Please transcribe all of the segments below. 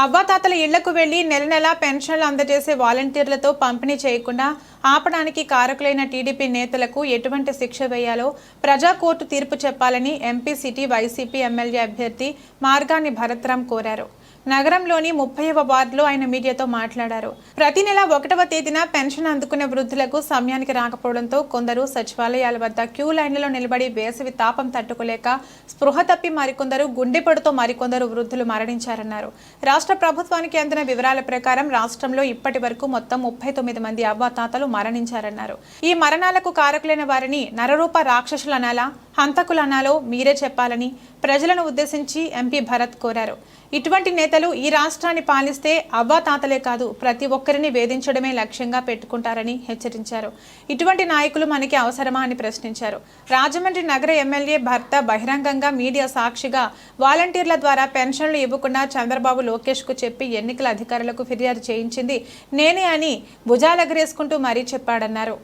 అవ్వాతాతల ఇళ్ళకు వెళ్ళి నెల నెలా పెన్షన్లు అందజేసే వాలంటీర్లతో పంపిణీ చేయకుండా ఆపడానికి కారకులైన టీడీపీ నేతలకు ఎటువంటి శిక్ష వేయాలో ప్రజా కోర్టు తీర్పు చెప్పాలని ఎంపీ సిటీ వైసీపీ ఎమ్మెల్యే అభ్యర్థి మార్గాని భరత్రామ్ కోరారు. నగరంలోని ముప్పైవ వార్డులో ఆయన మీడియాతో మాట్లాడారు. ప్రతి నెల ఒకటవ తేదీన పెన్షన్ అందుకునే వృద్ధులకు సమయానికి రాకపోవడంతో కొందరు సచివాలయాల వద్ద క్యూ లైన్లలో నిలబడి వేసవి తాపం తట్టుకోలేక స్పృహ తప్పి మరికొందరు గుండెపొడుతో మరికొందరు వృద్ధులు మరణించారన్నారు. రాష్ట్ర ప్రభుత్వానికి అందిన వివరాల ప్రకారం రాష్ట్రంలో ఇప్పటి వరకు మొత్తం ముప్పై తొమ్మిది మంది అవ్వాతాతలు మరణించారన్నారు. ఈ మరణాలకు కారకులైన వారిని నరరూప రాక్షసులు అనాలా హంతకులు అనాలో మీరే చెప్పాలని ప్రజలను ఉద్దేశించి ఎంపీ భరత్ కోరారు. ఇటువంటి నేతలు ఈ రాష్ట్రాన్ని పాలిస్తే అవ్వాతాతలే కాదు ప్రతి ఒక్కరిని వేధించడమే లక్ష్యంగా పెట్టుకుంటారని హెచ్చరించారు. ఇటువంటి నాయకులు మనకి అవసరమా అని ప్రశ్నించారు. రాజమండ్రి నగర ఎమ్మెల్యే భర్త బహిరంగంగా మీడియా సాక్షిగా వాలంటీర్ల ద్వారా పెన్షన్లు ఇవ్వకుండా చంద్రబాబు లోకేష్కు చెప్పి ఎన్నికల అధికారులకు ఫిర్యాదు చేయించింది నేనే అని భుజాలెగరేసుకుంటూ మరీ చెప్పాడన్నారు.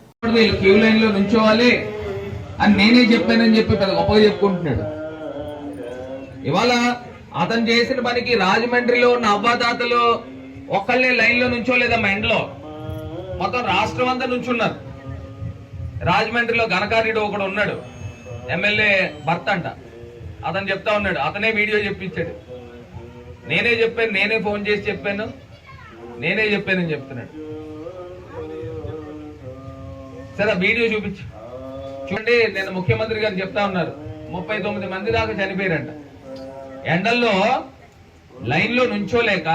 అని నేనే చెప్పానని చెప్పి పెద్ద గొప్పగా చెప్పుకుంటున్నాడు. ఇవాళ అతను చేసిన పనికి రాజమండ్రిలో ఉన్న అవ్వాతాతలు ఒక్కళ్ళే లైన్లో నుంచోలేదమ్మా ఎండలో మొత్తం రాష్ట్రం అంతా నుంచున్నారు. రాజమండ్రిలో ఘనకార్యుడు ఒకడు ఉన్నాడు. ఎమ్మెల్యే భర్త అంట. అతను చెప్తా ఉన్నాడు. అతనే వీడియో చెప్పించాడు. నేనే చెప్పాను నేనే ఫోన్ చేసి చెప్పాను నేనే చెప్పానని చెప్తున్నాడు. సరే వీడియో చూపించు. చూడండి నేను ముఖ్యమంత్రి గారు చెప్తా ఉన్నారు. ముప్పై తొమ్మిది మంది దాకా చనిపోయారంట. ఎండల్లో లైన్లో నుంచోలేక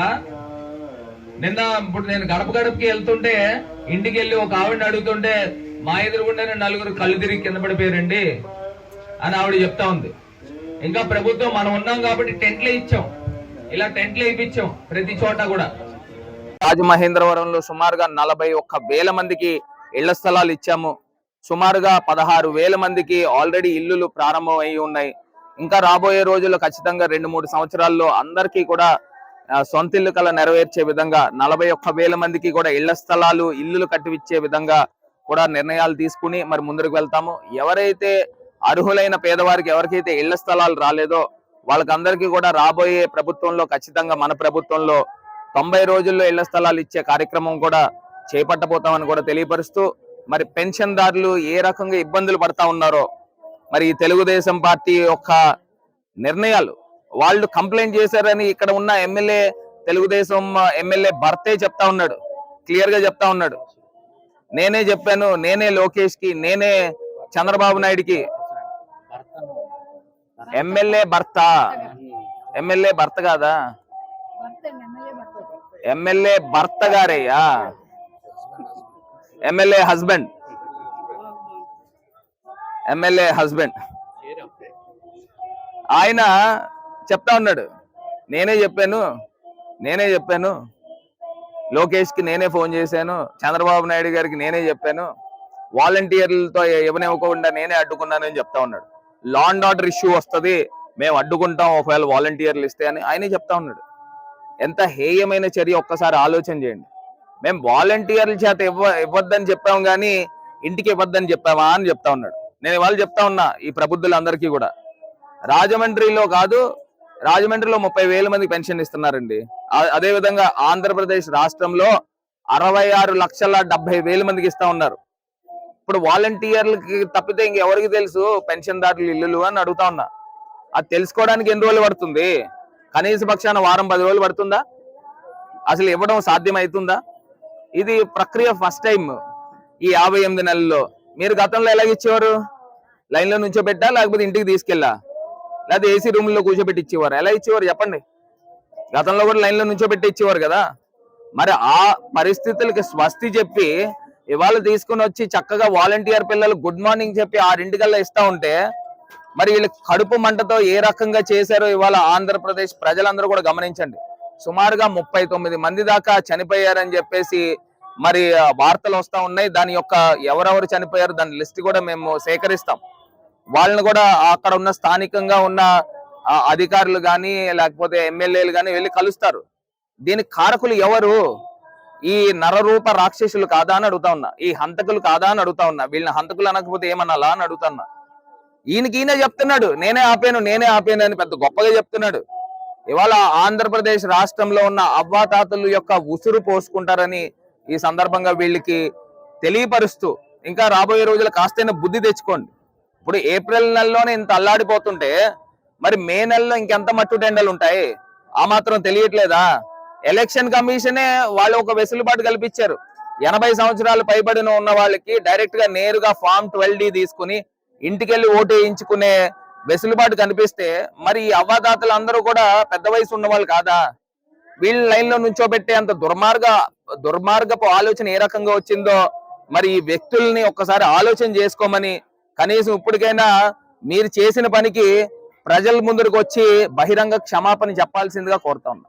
నిన్న ఇప్పుడు నేను గడప గడపకి వెళ్తుంటే ఇంటికి వెళ్ళి ఒక ఆవిడని అడుగుతుంటే మా ఎదురుగుండానే నలుగురు కళ్ళు తిరిగి కింద పడిపోయారండి అని ఆవిడ చెప్తా ఉంది. ఇంకా ప్రభుత్వం మనం ఉన్నాం కాబట్టి టెంట్లు ఇచ్చాం. ఇలా టెంట్లు వేయించాం ప్రతి చోట కూడా. రాజమహేంద్రవరంలో సుమారుగా నలభై ఒక్క వేల మందికి ఇళ్ళ స్థలాలు ఇచ్చాము. సుమారుగా పదహారు వేల మందికి ఆల్రెడీ ఇల్లులు ప్రారంభం అయి ఉన్నాయి. ఇంకా రాబోయే రోజుల్లో ఖచ్చితంగా రెండు మూడు సంవత్సరాల్లో అందరికీ కూడా సొంత ఇల్లు కల నెరవేర్చే విధంగా నలభై ఒక్క వేల మందికి కూడా ఇళ్ళ స్థలాలు ఇల్లులు కట్టివిచ్చే విధంగా కూడా నిర్ణయాలు తీసుకుని మరి ముందుకు వెళ్తాము. ఎవరైతే అర్హులైన పేదవారికి ఎవరికైతే ఇళ్ళ స్థలాలు రాలేదో వాళ్ళకందరికీ కూడా రాబోయే ప్రభుత్వంలో ఖచ్చితంగా మన ప్రభుత్వంలో తొంభై రోజుల్లో ఇళ్ళ స్థలాలు ఇచ్చే కార్యక్రమం కూడా చేపట్టబోతామని కూడా తెలియపరుస్తూ మరి పెన్షన్దారులు ఏ రకంగా ఇబ్బందులు పడతా ఉన్నారో మరి తెలుగుదేశం పార్టీ యొక్క నిర్ణయాలు. వాళ్ళు కంప్లైంట్ చేశారని ఇక్కడ ఉన్న ఎమ్మెల్యే తెలుగుదేశం ఎమ్మెల్యే భర్తే చెప్తా ఉన్నాడు. క్లియర్గా చెప్తా ఉన్నాడు. నేనే చెప్పాను నేనే లోకేష్కి నేనే చంద్రబాబు నాయుడికి. ఎమ్మెల్యే భర్త. ఎమ్మెల్యే భర్త కాదా? ఎమ్మెల్యే భర్త గారయ్యా. MLA husband. ఎమ్మెల్యే హస్బెండ్ ఆయన చెప్తా ఉన్నాడు. నేనే చెప్పాను నేనే చెప్పాను. లోకేష్కి నేనే ఫోన్ చేశాను చంద్రబాబు నాయుడు గారికి నేనే చెప్పాను. వాలంటీర్లతో ఇవ్వనివ్వకుండా నేనే అడ్డుకున్నానని చెప్తా ఉన్నాడు. లా అండ్ ఆర్డర్ ఇష్యూ వస్తుంది మేము అడ్డుకుంటాం ఒకవేళ వాలంటీర్లు ఇస్తే అని ఆయనే చెప్తా ఉన్నాడు. ఎంత హేయమైన చర్య ఒక్కసారి ఆలోచన చేయండి. మేము వాలంటీర్ల చేత ఇవ్వ ఇవ్వద్దని చెప్పాం కానీ ఇంటికి ఇవ్వద్దని చెప్పామా అని చెప్తా ఉన్నాడు. నేను ఇవాళ చెప్తా ఉన్నా ఈ ప్రబుద్ధులందరికీ కూడా. రాజమండ్రిలో కాదు రాజమండ్రిలో ముప్పై వేల మందికి పెన్షన్ ఇస్తున్నారండి. అదే విధంగా ఆంధ్రప్రదేశ్ రాష్ట్రంలో అరవై ఆరు లక్షల డెబ్బై వేల మందికి ఇస్తా ఉన్నారు. ఇప్పుడు వాలంటీర్లకి తప్పితే ఇంకెవరికి తెలుసు పెన్షన్దారులు ఇల్లులు అని అడుగుతా ఉన్నా. అది తెలుసుకోవడానికి ఎన్ని రోజులు పడుతుంది? కనీస పక్షాన వారం పది రోజులు పడుతుందా? అసలు ఇవ్వడం సాధ్యమవుతుందా ఇది ప్రక్రియ ఫస్ట్ టైం ఈ యాభై ఎనిమిది నెలల్లో. మీరు గతంలో ఎలాగ ఇచ్చేవారు? లైన్లో నుంచో పెట్టా లేకపోతే ఇంటికి తీసుకెళ్ళా? లేకపోతే ఏసీ రూమ్లో కూర్చోబెట్టి ఇచ్చేవారు? ఎలా ఇచ్చేవారు? చెప్పండి. గతంలో కూడా లైన్లో నుంచో పెట్టి ఇచ్చేవారు కదా? మరి ఆ పరిస్థితులకి స్వస్తి చెప్పి ఇవాళ తీసుకుని వచ్చి చక్కగా వాలంటీర్ పిల్లలు గుడ్ మార్నింగ్ చెప్పి ఆరింటికల్లా ఇస్తా ఉంటే మరి వీళ్ళు కడుపు మంటతో ఏ రకంగా చేశారో ఇవాళ ఆంధ్రప్రదేశ్ ప్రజలందరూ కూడా గమనించండి. సుమారుగా ముప్పై తొమ్మిది మంది దాకా చనిపోయారని చెప్పేసి మరి వార్తలు వస్తూ ఉన్నాయి. దాని యొక్క ఎవరెవరు చనిపోయారు దాని లిస్ట్ కూడా మేము సేకరిస్తాం. వాళ్ళని కూడా అక్కడ ఉన్న స్థానికంగా ఉన్న అధికారులు కానీ లేకపోతే ఎమ్మెల్యేలు కానీ వెళ్ళి కలుస్తారు. దీనికి కారకులు ఎవరు? ఈ నరరూప రాక్షసులు కాదా అని అడుగుతా ఉన్నా. ఈ హంతకులు కాదా అని అడుగుతా ఉన్నా. వీళ్ళని హంతకులు అనకపోతే ఏమనాలా అని అడుగుతా ఉన్నా. ఈయనకి ఈయన చెప్తున్నాడు. నేనే ఆపాను నేనే ఆపాను అని పెద్ద గొప్పగా చెప్తున్నాడు. ఇవాళ ఆంధ్రప్రదేశ్ రాష్ట్రంలో ఉన్న అవ్వాతాతలు యొక్క ఉసురు పోసుకుంటారని ఈ సందర్భంగా వీళ్ళకి తెలియపరుస్తూ ఇంకా రాబోయే రోజులు కాస్తైనా బుద్ధి తెచ్చుకోండి. ఇప్పుడు ఏప్రిల్ నెలలోనే ఇంత అల్లాడిపోతుంటే మరి మే నెలలో ఇంకెంత మట్టు టెండలు ఉంటాయి? ఆ మాత్రం తెలియట్లేదా? ఎలక్షన్ కమిషనే వాళ్ళు ఒక వెసులుబాటు కల్పించారు. ఎనభై సంవత్సరాలు పైబడిన ఉన్న వాళ్ళకి డైరెక్ట్గా నేరుగా ఫామ్ ట్వెల్వ్ డి తీసుకుని ఇంటికెళ్ళి ఓటు వేయించుకునే వెసులుబాటు కనిపిస్తే మరి ఈ అవ్వాదాతలు అందరూ కూడా పెద్ద వయసు ఉన్న వాళ్ళు కాదా? వీళ్ళ లైన్లో నుంచోబెట్టే అంత దుర్మార్గ దుర్మార్గపు ఆలోచన ఏ రకంగా వచ్చిందో మరి ఈ వ్యక్తుల్ని ఒక్కసారి ఆలోచన చేసుకోమని కనీసం ఇప్పటికైనా మీరు చేసిన పనికి ప్రజల ముందుకు వచ్చి బహిరంగ క్షమాపణ చెప్పాల్సిందిగా కోరుతా ఉన్నా.